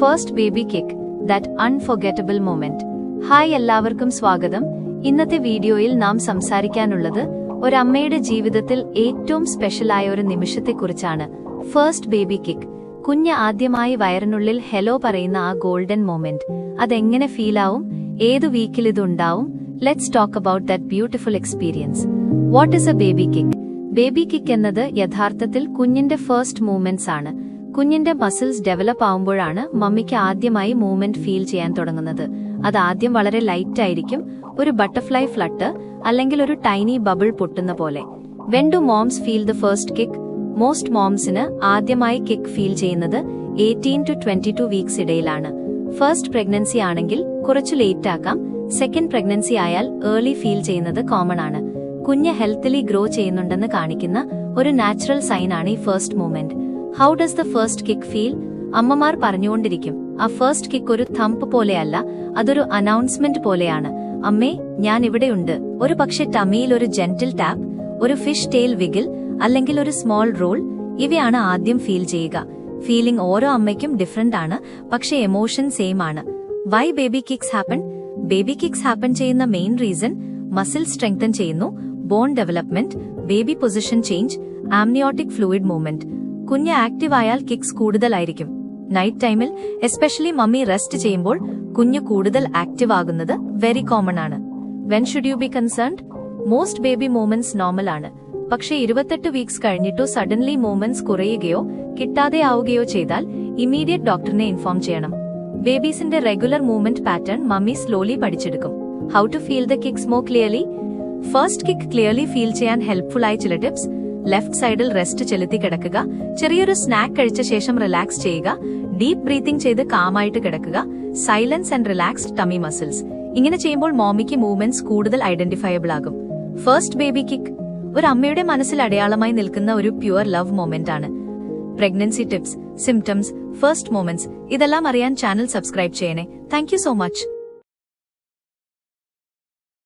First baby kick that unforgettable moment hi എല്ലാവർക്കും സ്വാഗതം. ഇന്നത്തെ വീഡിയോയിൽ നാം സംസാരിക്കാനുള്ളത് ഒരമ്മയുടെ ജീവിതത്തിൽ ഏറ്റവും സ്പെഷ്യലായ ഒരു നിമിഷത്തെക്കുറിച്ചാണ്. ഫസ്റ്റ് ബേബി കിക്ക് കുഞ്ഞ് ആദ്യമായി വയറിനുള്ളിൽ ഹെലോ പറയുന്ന ആ ഗോൾഡൻ മൊമെന്റ് അതെങ്ങനെ ഫീൽ ആവും? ഏതു വീക്കിൽ ഇത് ഉണ്ടാവും? Let's talk about that beautiful experience what is a baby kick baby kick എന്നത് യഥാർത്ഥത്തിൽ കുഞ്ഞിന്റെ ഫസ്റ്റ് മൂവ്മെന്റ്സ് ആണ്. കുഞ്ഞിന്റെ മസിൽസ് ഡെവലപ്പ് ആവുമ്പോഴാണ് മമ്മിക്ക് ആദ്യമായി മൂവ്മെന്റ് ഫീൽ ചെയ്യാൻ തുടങ്ങുന്നത്. അത് ആദ്യം വളരെ ലൈറ്റ് ആയിരിക്കും ഒരു ബട്ടർഫ്ലൈ ഫ്ലട്ട് അല്ലെങ്കിൽ ഒരു ടൈനി ബബിൾ പൊട്ടുന്ന പോലെ. When do moms feel the first kick most മോംസിന് ആദ്യമായി കിക്ക് ഫീൽ ചെയ്യുന്നത് eighteen to twenty two weeks ഇടയിലാണ്. ഫസ്റ്റ് പ്രഗ്നൻസി ആണെങ്കിൽ കുറച്ചു ലേറ്റ് ആക്കാം സെക്കൻഡ് പ്രഗ്നൻസി ആയാൽ ഏർലി ഫീൽ ചെയ്യുന്നത് കോമൺ ആണ്. കുഞ്ഞ് ഹെൽത്തിലി ഗ്രോ ചെയ്യുന്നുണ്ടെന്ന് കാണിക്കുന്ന ഒരു നാച്ചുറൽ സൈൻ ആണ് ഈ first movement how does the first kick feel അമ്മമാർ പറഞ്ഞുകൊണ്ടിരിക്കും. ആ ഫസ്റ്റ് കിക്ക് ഒരു തമ്പ് പോലെയല്ല അതൊരു അനൗൺസ്മെന്റ് പോലെയാണ്. അമ്മേ ഞാൻ ഇവിടെയുണ്ട് ഒരു പക്ഷെ ടമിയിൽ ഒരു ജെന്റിൽ ടാപ്പ് ഒരു ഫിഷ് ടെയിൽ വിഗിൽ അല്ലെങ്കിൽ ഒരു സ്മോൾ റോൾ ഇവയാണ് ആദ്യം ഫീൽ ചെയ്യുക. ഫീലിംഗ് ഓരോ അമ്മയ്ക്കും ഡിഫറെന്റ് ആണ് പക്ഷെ എമോഷൻ സെയിം ആണ്. Why baby kicks happen baby kicks happen ചെയ്യുന്ന മെയിൻ റീസൺ മസിൽ സ്ട്രെങ്തൻ ചെയ്യുന്നു bone development baby position change amniotic fluid movement കുഞ്ഞ് ആക്റ്റീവ് ആയാൽ കിക്സ് കൂടുതലായിരിക്കും. നൈറ്റ് ടൈമിൽ എസ്പെഷ്യലി മമ്മി റെസ്റ്റ് ചെയ്യുമ്പോൾ കുഞ്ഞ് കൂടുതൽ ആക്റ്റീവ് ആകുന്നത് വെരി കോമൺ ആണ്. When should you be concerned most baby movements normal ആണ്. പക്ഷേ ഇരുപത്തെട്ട് വീക്സ് കഴിഞ്ഞിട്ടോ സഡൻലി മൂമെന്റ്സ് കുറയുകയോ കിട്ടാതെ ആവുകയോ ചെയ്താൽ ഇമീഡിയറ്റ് ഡോക്ടറിനെ ഇൻഫോം ചെയ്യണം. ബേബീസിന്റെ regular movement pattern mummy slowly പഠിച്ചെടുക്കും. How to feel the kicks more clearly first kick clearly feel ചെയ്യാൻ ഹെൽപ്ഫുൾ ആയ ചില ടിപ്സ് ലെഫ്റ്റ് സൈഡിൽ റെസ്റ്റ് ചെലുത്തി കിടക്കുക. ചെറിയൊരു സ്നാക്ക് കഴിച്ച ശേഷം റിലാക്സ് ചെയ്യുക. ഡീപ് ബ്രീത്തിംഗ് ചെയ്ത് കാമായിട്ട് കിടക്കുക. Silence and relaxed tummy muscles ഇങ്ങനെ ചെയ്യുമ്പോൾ മോമിക്ക് മൂവ്മെന്റ്സ് കൂടുതൽ ഐഡന്റിഫയബിൾ ആകും. ഫസ്റ്റ് ബേബി കിക്ക് ഒരു അമ്മയുടെ മനസ്സിൽ അടയാളമായി നിൽക്കുന്ന ഒരു പ്യുവർ ലവ് മൊമെന്റ് ആണ്. Pregnancy tips symptoms first moments ഇതെല്ലാം അറിയാൻ ചാനൽ സബ്സ്ക്രൈബ് ചെയ്യണേ. Thank so much